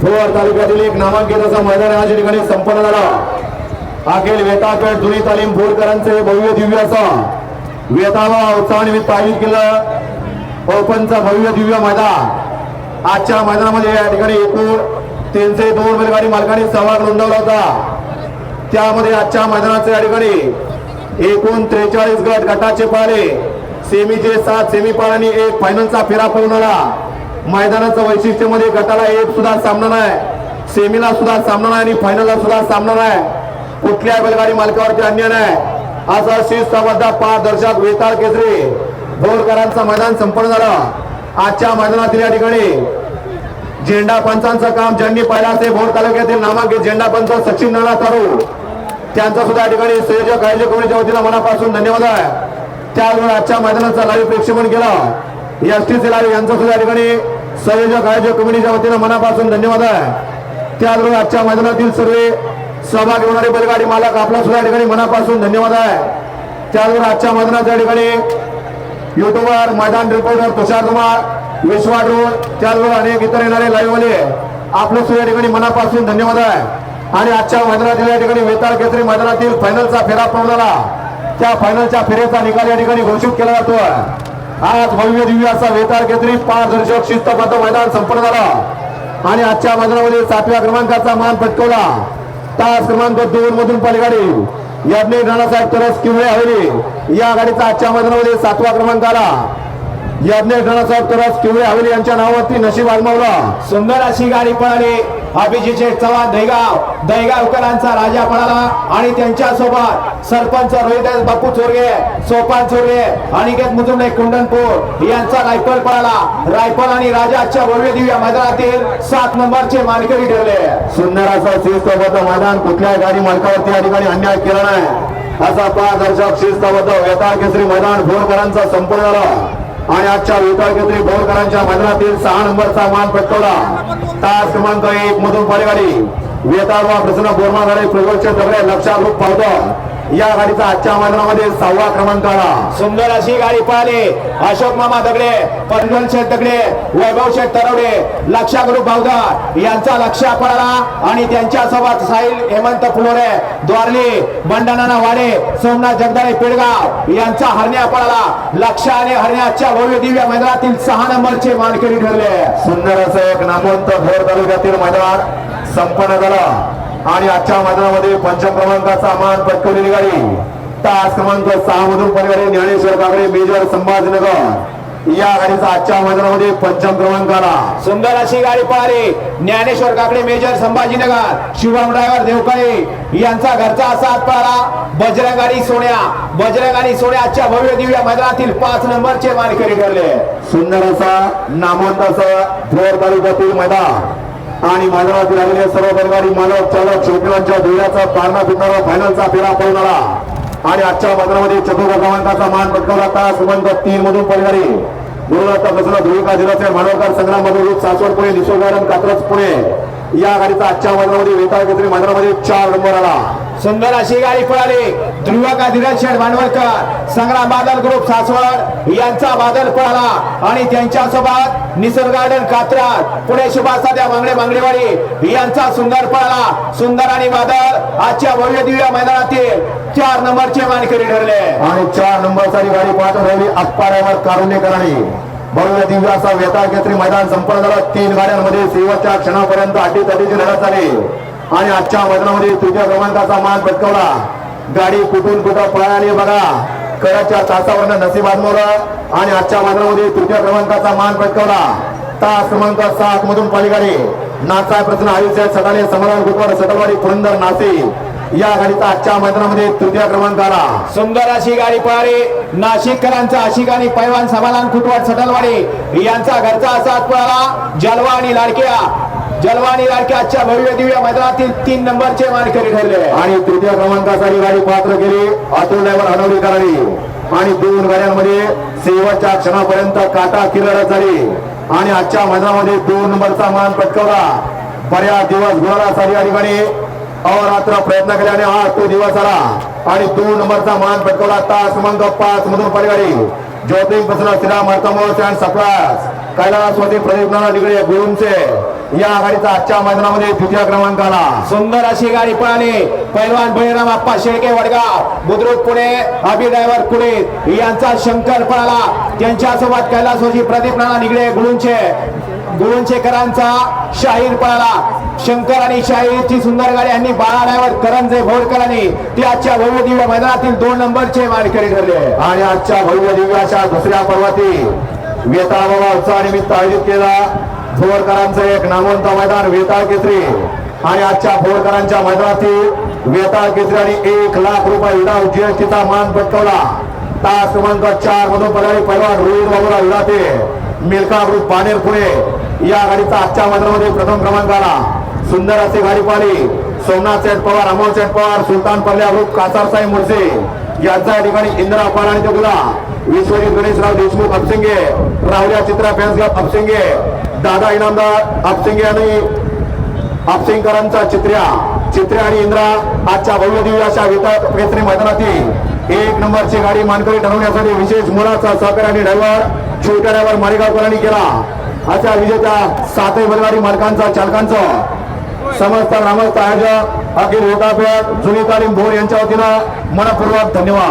भोर तालुक्यातील एक नामांकित असं मैदान या ठिकाणी संपन्न झालं. अखिल वेतापेठ जुनी तालीम भोरकरांचे भव्य दिव्य असं वेतावा उत्साहानिमित्त आयोजित केलं ओपनचं भव्य दिव्य मैदान. आजच्या मैदानामध्ये या ठिकाणी एकूण तीनशे दोन बैलगाडी मालकांनी सहभाग नोंदवला होता. त्यामध्ये आजच्या मैदानाचे या ठिकाणी एकूण त्रेचाळीस गट गटाचे पाले सेमीचे सात सेमी आणि एक फायनलचा फेरा पळून आला. मैदानाचं वैशिष्ट्यमध्ये गटाला एक सुद्धा सामना नाही सेमीला सुद्धा सामना नाही आणि फायनलला सुद्धा सामना नाही. कुठल्या बैलगाडी मालकावरती अन्याय नाही. असा शिस्तबद्ध पारदर्शक वेताळ केसरी भोरकरांचं मैदान संपन्न झालं. आजच्या मैदानातील या ठिकाणी झेंडा पंचांचं काम ज्यांनी पाहिलं असेल भोर तालुक्यातील नामांकित झेंडा पंच सचिन नाना तारू त्यांचा सुद्धा या ठिकाणी संयोजक आयोजक कमिटीच्या वतीनं मनापासून धन्यवाद आहे. त्याचबरोबर आजच्या मैदानाचा लाईव्ह प्रेक्षेपण केलं. एस टी सी लाईव्ह यांचं सुद्धा या ठिकाणी संयोजक आयोजक कमिटीच्या वतीनं मनापासून धन्यवाद आहे. त्याचबरोबर आजच्या मैदानातील सर्व सहभागी होणारे बैलगाडी मालक आपला सुद्धा ठिकाणी मनापासून धन्यवाद आहे. त्याचबरोबर आजच्या मैदानाच्या ठिकाणी युट्यूबर मैदान रिपोर्टर तुषार कुमार विश्वा ड्रोन त्याचबरोबर अनेक इतर येणारे लाईव्हवाले आपलं सुद्धा ठिकाणी मनापासून धन्यवाद आहे. आणि आजच्या मैदानातील या ठिकाणी वेताळ केसरी मैदानातील फायनलचा फेरा पडला त्या फायनलच्या फेरेचा निकाल या ठिकाणी घोषित केला जातो आज भव्य दिव्य असा वेताळ केसरी पारदर्शक शिस्तबद्ध मैदान संपन्न झाला. आणि आजच्या मैदानामध्ये सातव्या क्रमांकाचा मान पटकवला. तास क्रमांक दोन मधून पलीकडे याज्ञिक नानासाहेब तरस किवळे हवेली. या गाडीचा आजच्या मैदानामध्ये सातवा क्रमांक आला. नानासाहेब तरस किवळे हवेली यांच्या नावावरती नशीब आजमावला. सुंदर अशी गाडी पळाली. अभिजित चव्हाण दहीगाव दहीगावकरांचा राजा पळाला आणि त्यांच्यासोबत सरपंच रोहिदास बापू चोरगे सोपान चोरगे अनिकेत मुजुमले कुंडनपूर यांचा रायफल पळाला. रायफल आणि राजाच्या भव्य दिव्य मैदानातील सात नंबरचे मानकरी ठरले. सुंदर असं शिस्तबद्ध मैदान कुठल्याही गाडी मालकावरती या ठिकाणी अन्याय केला नाही. असा पारदर्शक शिस्तबद्ध वेताळ केसरी मैदान भोरकरांचा संपूर्ण झाला. आणि आजच्या वेताळ बोरकरांच्या भोरकरांच्या मैदानातील सहा नंबरचा मान पटकवला. तास क्रमांक एक मधून पलीगाडी वेताळ वा प्रसन्न बोरमा झाले प्रगोलचे दगडे लक्षात रूप पावतं. या गाडीचा आजच्या मैदानामध्ये सहावा क्रमांक आला. सुंदर अशी गाडी पळाली अशोक मामा दगडे पंजन शेठ दगडे वैभव शेठ तरवडे लक्षा गुरु भावदार यांचा लक्षा पळाला आणि त्यांच्यासोबत साहिल हेमंत फुलोरे द्वारली बंडाना वाडे सोमनाथ जगदाळे पेडगाव यांचा हरण्या पळाला लक्षा आणि हरण्याच्या भव्य दिव्य मैदानातील सहा नंबरचे मानकरी ठरले. सुंदर असं एक नामवंत भोर तालुक्यातील मैदान संपन्न झालं. आणि आजच्या मैदानामध्ये पंचम क्रमांकाचा मान पटकवलेली गाडी. तास क्रमांक सहा मधून परिवारी ज्ञानेश्वर काकडे मेजर संभाजीनगर. या गाडीचा आजच्या मैदानामध्ये पंचम क्रमांक आला. सुंदर अशी गाडी पळाली. ज्ञानेश्वर काकडे मेजर संभाजीनगर. शिवम ड्रायव्हर देवकाळी यांचा घरचा असा पळाला. बजरंग आणि सोन्या बजरंग आणि सोन्या आजच्या भव्य दिव्य मैदानातील पाच नंबरचे मानकरी ठरले. सुंदर असा नामवंत असं भोर तालुक्यातील मैदान. आणि मैदानातील आलेले सर्व बैलगाडी मानव चालक शेवटीवांच्या धुळ्याचा पारणा फिरणारा फायनलचा फेरा पळणारा. आला आणि आजच्या मैदानामध्ये चतुर्थ क्रमांकाचा मान पटकावला होता सुमंत तीन मधून पडणारी गुरुदत्ता बसला धुळका जिल्ह्याचे मानवकार संग्राम मधून सासवड पुणे निसर्ग कात्रज पुणे या गाडीचा आजच्या मैदानामध्ये वेताळ केसरी मैदानामध्ये चार नंबर आला. सुंदर अशी गाडी पळाली. ध्रुवका धीरज शेठ भांडवलकर संग्राम बादल ग्रुप सासवड यांचा बादल पळाला आणि त्यांच्यासोबत निसर्ग गार्डन कात्रात पुणे सुभाषाद्या बांगडे बांगडेवाडी यांचा सुंदर पळाला. सुंदर आणि बादल आजच्या भव्य दिव्य मैदानातील चार नंबरचे मानकरी ठरले. आणि चार नंबरसाठी गाडी पाहत राहिली अप्पाऱ्यावर कारुण्यकरांनी भव्य दिव्य असा वेताळ मैदान संपन्न झाला. तीन गाड्यांमध्ये शेवटच्या क्षणापर्यंत अटी तटीची लढत झाली. आणि आजच्या मैदानामध्ये तुझ्या क्रमांकाचा मान पटकवला. गाडी कुठून कुठं पळाली बघा. कळच्या तासावरनं नसीब आजमवलं आणि आजच्या मैदानामध्ये तृतीय क्रमांकाचा मान पटकवला. तास क्रमांक सात मधून पलीकडे नाचा प्रश्न आयुष्य सटाणे समाधान गुटवाड सटलवाडी पुरंदर नाशिक. या गाडीचा आजच्या मैदानामध्ये तृतीय क्रमांक आला. सुंदर अशी गाडी पळाली नाशिककरांचा आशिक आणि पैवान समाधान कुटवाड सटलवाडी. यांचा घरचा असा पळाला. जलवा आणि लाडक्या. जलवाणी आणि आजच्या भव्य दिव्य मैदानातील तीन नंबरचे मानकरी ठरले. आणि तृतीय क्रमांकासाठी गाडी पात्र केली अतुल ड्रायव्हर हनवलीकरांनी आणि दोन गाड्यांमध्ये शेवटच्या क्षणापर्यंत काटा किलरत झाली. आणि आजच्या मैदानामध्ये दोन नंबरचा मान पटकवला. बऱ्याच दिवस गुणासाठी या ठिकाणी अहोरात्र प्रयत्न केल्याने आज तो दिवस आला आणि दोन नंबरचा मान पटकवला तास क्रमांक पाच मधून परिवारी. ज्योतिंग Prasanna Shriram earthmovers and supplies Kailaswati Pradeep Nana Nigade गुरुंचे. या गाडीचा आजच्या मैदानामध्ये द्वितीय क्रमांकाला. सुंदर अशी गाडी पळाली. पैलवान बळीराम आप्पा शेळके वडगाव बुद्रुक पुणे अभि ड्रायव्हर पुणे यांचा शंकर पळाला. त्यांच्यासोबत कैलासोजी प्रदीप नाना निगडे गुळूंचे गुळूंचेकरांचा शाहीर पळाला. शंकर आणि शाहीरची सुंदर गाडी यांनी बाळा ड्रायव्हर करंजे भोरकरांनी ते आजच्या भव्य दिव्य मैदानातील दोन नंबरचे मानकरी ठरले. आणि आजच्या भव्य दिव्याच्या दुसऱ्या पर्वाती वेताळ बाबा उत्सवा निमित्त आयोजित केला. भोरकरांचं एक नामवंत मैदान वेताळ केसरी. आणि आजच्या भोरकरांच्या मैदानातील वेताळ केसरी आणि एक लाख रुपये विडाव जीएसटीचा मान पटकवला. तास क्रमांक चार मधून पदारी पैलवान रोहित बाबूला विडाते मिल्का ग्रुप बाणेर पुणे या गाडीचा आजच्या मैदानामध्ये प्रथम क्रमांक आला. सुंदर असे गाडी पाहिली. सोमनाथ सेठ पवार अमोल सेठ पवार सुलतान पल्ल्या ग्रुप कासारसाई मुळसे. यांचा ठिकाणी इंदिरा पाल आणि तेगुला विश्वजित गणेशराव देशमुख अपसिंगे राहुल्या चित्रा फॅन्स क्लब अपसिंगे दादा इनामदार अपसिंगे आणि अपसिंगकरांचा चित्र्या चित्र्या आणि इंद्रा आजच्या भव्य अशा विता मैदानातील एक नंबरची गाडी मानकरी ठरवण्यासाठी विशेष मुलाचा सहकारी आणि ड्रायव्हर छोट्या ड्रायव्हर मारेगावकरांनी केला. अशा विजेत्या सातही बैलगाडी मालकांचा चालकांचं समस्त ग्रामस्थ आयोजक अखिल होता जुनी तालीम भोर यांच्या वतीनं मनपूर्वक धन्यवाद.